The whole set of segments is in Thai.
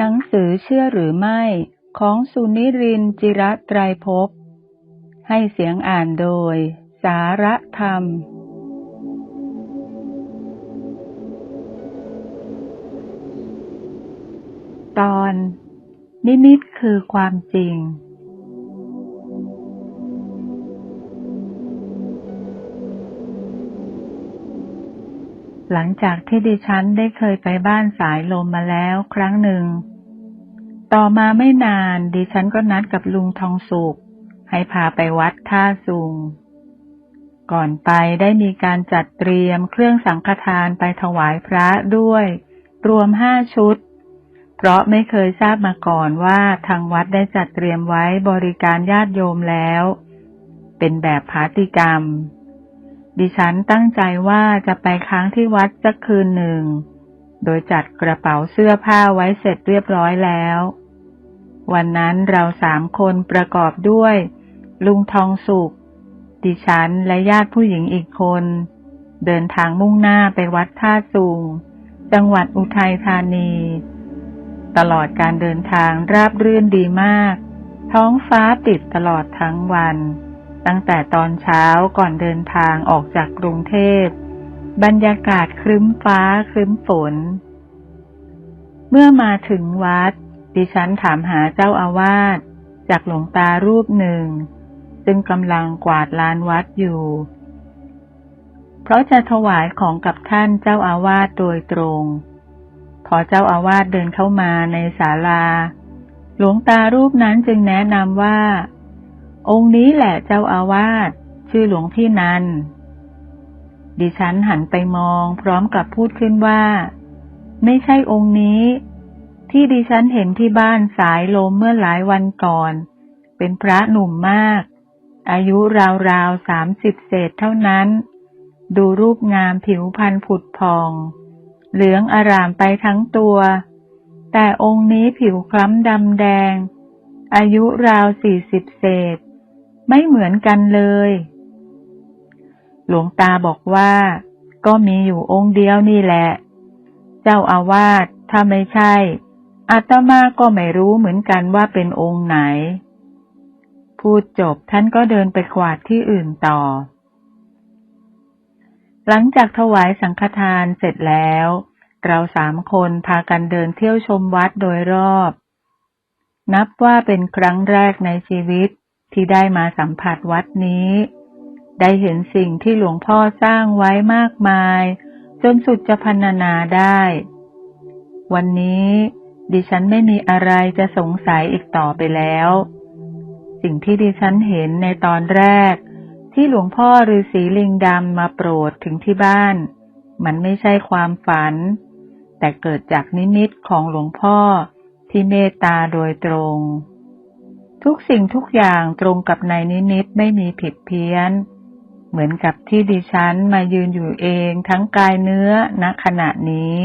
หนังสือเชื่อหรือไม่ของสุนิรินจิระไตรภพ ให้เสียงอ่านโดย สาระธรรม ตอน นิมิตคือความจริง หลังจากที่ดิฉันได้เคยไปบ้านสายลมมาแล้วครั้งหนึ่ง ต่อมาไม่นานดิฉันก็นัดกับลุงทองสุขให้พาไปวัดท่าสุงก่อนไปได้มีการจัดเตรียมเครื่องสังฆทานไปถวายพระด้วย รวมห้าชุด เพราะไม่เคยทราบมาก่อนว่าทางวัดได้จัดเตรียมไว้บริการญาติโยมแล้ว เป็นแบบพาติกรรม ดิฉันตั้งใจว่าจะไปค้างที่วัดสักคืนหนึ่ง โดยจัดกระเป๋าเสื้อผ้าไว้เสร็จเรียบร้อยแล้ว วันนั้นเราสามคนประกอบด้วย ลุงทองสุข ดิฉันและญาติผู้หญิงอีกคน เดินทางมุ่งหน้าไปวัดท่าสูง จังหวัดอุทัยธานี ตลอดการเดินทางราบรื่นดีมาก ท้องฟ้าปิดตลอดทั้งวัน ตั้งแต่ตอนเช้าก่อนเดินทางออกจากกรุงเทพ บรรยากาศครึ้มฟ้าครึ้มฝน เมื่อมาถึงวัด ดิฉันถามหาเจ้าอาวาสจากหลวงตารูปหนึ่ง ซึ่งกำลังกวาดลานวัดอยู่ เพราะจะถวายของกับท่านเจ้าอาวาสโดยตรง พอเจ้าอาวาสเดินเข้ามาในศาลา หลวงตารูปนั้นจึงแนะนำว่า องค์นี้แหละเจ้าอาวาสชื่อหลวงพี่นัน ดิฉันหันไปมองพร้อมกับพูดขึ้นว่า ไม่ใช่องค์นี้ ที่ดิฉันเห็นที่บ้านสายลมเมื่อหลายวันก่อน เป็นพระหนุ่มมาก อายุราวๆสามสิบเศษเท่านั้น ดูรูปงามผิวพรรณผุดพอง เหลืองอารามไปทั้งตัว แต่องค์นี้ผิวคล้ำดำแดง อายุราวสี่สิบเศษ ไม่เหมือนกันเลย หลวงตาบอกว่า ก็มีอยู่องค์เดียวนี่แหละ เจ้าอาวาสถ้าไม่ใช่อาตมาก็ไม่รู้เหมือนกันว่าเป็นองค์ไหน พูดจบท่านก็เดินไปขวาดที่อื่นต่อ หลังจากถวายสังฆทานเสร็จแล้ว เราสามคนพากันเดินเที่ยวชมวัดโดยรอบ นับว่าเป็นครั้งแรกในชีวิต ที่ได้มาสัมผัสวัดนี้ ได้เห็นสิ่งที่หลวงพ่อสร้างไว้มากมาย จนสุดจะพรรณนาได้ วันนี้ ดิฉันไม่มีอะไรจะสงสัยอีกต่อไปแล้ว สิ่งที่ดิฉันเห็นในตอนแรก ที่หลวงพ่อฤาษีลิงดำมาโปรดถึงที่บ้าน มันไม่ใช่ความฝัน แต่เกิดจากนิมิตของหลวงพ่อที่เมตตาโดยตรง ทุกสิ่งทุกอย่างตรงกับในนิมิตไม่มีผิดเพี้ยน เหมือนกับที่ดิฉันมายืนอยู่เองทั้งกายเนื้อณขณะนี้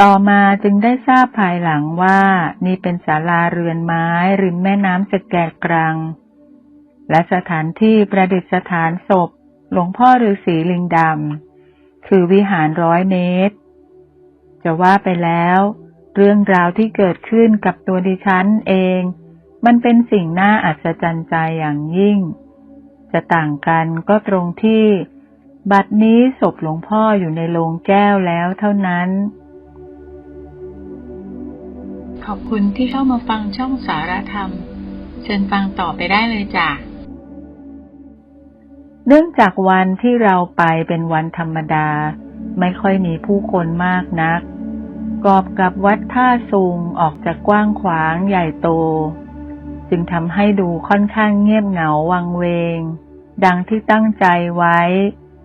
ต่อมาจึงได้ทราบภายหลังว่านี่เป็นศาลาเรือนไม้ริมแม่น้ำสแกกรัง และสถานที่ประดิษฐานศพหลวงพ่อฤาษีลิงดำคือวิหารร้อยเมตร จะว่าไปแล้ว เรื่องราวที่เกิดขึ้นกับตัวดิฉันเอง มันเป็นสิ่งน่าอัศจรรย์ใจอย่างยิ่ง จะต่างกันก็ตรงที่ บัดนี้ศพหลวงพ่ออยู่ในโลงแก้วแล้วเท่านั้น ขอบคุณที่เข้ามาฟังช่องสารธรรม เชิญฟังต่อไปได้เลยจ้ะเนื่องจากวันที่เราไปเป็นวันธรรมดา ไม่ค่อยมีผู้คนมากนัก กอบกับวัดท่าสูงออกจากกว้างขวางใหญ่โต จึงทำให้ดูค่อนข้างเงียบเหงาวังเวง ดังที่ตั้งใจไว้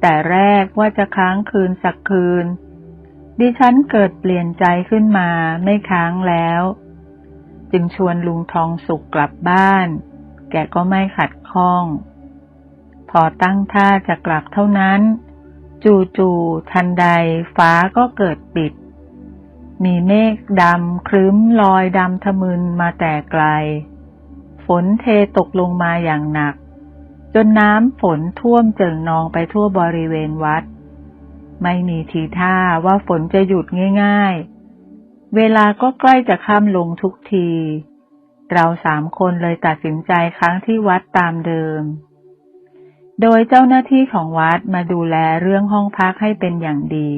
แต่แรกว่าจะค้างคืนสักคืน ดิฉันเกิดเปลี่ยนใจขึ้นมาไม่ค้างแล้ว จึงชวนลุงทองสุกกลับบ้าน แกก็ไม่ขัดข้อง พอตั้งท่าจะกลับเท่านั้น จู่ๆทันใดฟ้าก็เกิดปิดมีเมฆดำครึ้มลอยดำทะมึนมาแต่ไกล ฝนเทตกลงมาอย่างหนัก จนน้ำฝนท่วมเจิ่งนองไปทั่วบริเวณวัด ไม่มีทีท่าว่าฝนจะหยุดง่ายๆ เวลาก็ใกล้จะค่ำลงทุกที เราสามคนเลยตัดสินใจครั้งที่วัดตามเดิม โดยเจ้าหน้าที่ของวัดมาดูแลเรื่องห้องพักให้เป็นอย่างดี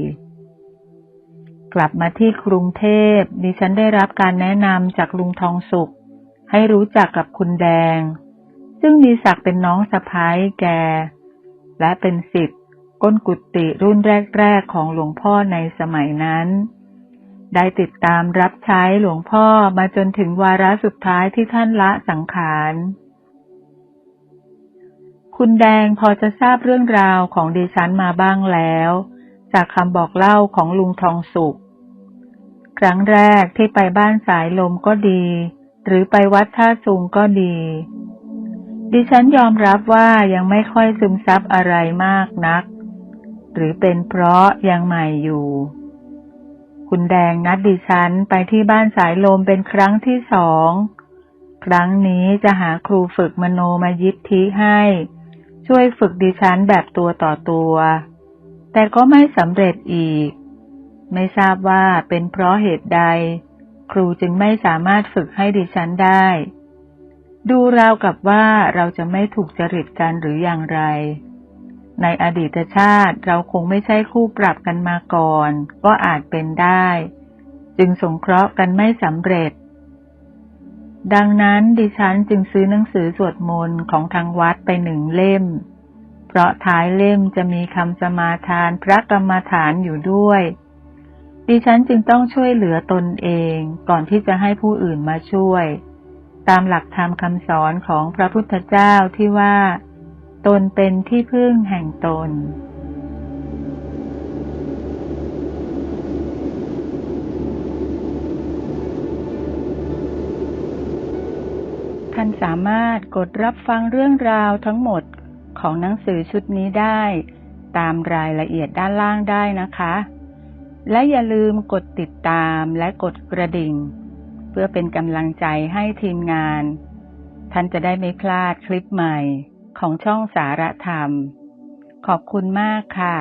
กลับมาที่กรุงเทพดิฉันได้รับการแนะนำจากลุงทองสุข ให้รู้จักกับคุณแดง ซึ่งมีศักดิ์เป็นน้องสะพ้ายแก และเป็นสิทธิ์ก้นกุฏิรุ่นแรกๆของหลวงพ่อในสมัยนั้น ได้ติดตามรับใช้หลวงพ่อมาจนถึงวาระสุดท้ายที่ท่านละสังขารคุณแดงพอจะทราบเรื่องราวของดิฉันมาบ้างแล้ว จากคำบอกเล่าของลุงทองสุข ครั้งแรกที่ไปบ้านสายลมก็ดี หรือไปวัดท่าสูงก็ดี ดิฉันยอมรับว่ายังไม่ค่อยซึมซับอะไรมากนัก หรือเป็นเพราะยังใหม่อยู่ คุณแดงนัดดิฉันไปที่บ้านสายลมเป็นครั้งที่สอง ครั้งนี้จะหาครูฝึกมโนมายิบทิให้ ช่วยฝึกดิฉันแบบตัวต่อตัว แต่ก็ไม่สำเร็จอีก ไม่ทราบว่าเป็นเพราะเหตุใด ครูจึงไม่สามารถฝึกให้ดิฉันได้ ดูราวกับว่าเราจะไม่ถูกจริตกันหรืออย่างไร ในอดีตชาติเราคงไม่ใช่คู่ปรับกันมาก่อน ก็อาจเป็นได้ จึงสงเคราะห์กันไม่สำเร็จ ดังนั้นดิฉันจึงซื้อหนังสือสวดมนต์ของทางวัดไปหนึ่งเล่ม เพราะท้ายเล่มจะมีคำสมาทานพระกรรมฐานอยู่ด้วย ดิฉันจึงต้องช่วยเหลือตนเองก่อนที่จะให้ผู้อื่นมาช่วย ตามหลักธรรมคำสอนของพระพุทธเจ้าที่ว่า ตนเป็นที่พึ่งแห่งตน ท่านสามารถกดรับฟังเรื่องราวทั้งหมดของหนังสือชุดนี้ได้ ตามรายละเอียดด้านล่างได้นะคะ และอย่าลืมกดติดตามและกดกระดิ่ง เพื่อเป็นกำลังใจให้ทีมงาน ท่านจะได้ไม่พลาดคลิปใหม่ของช่องสารธรรม ขอบคุณมากค่ะ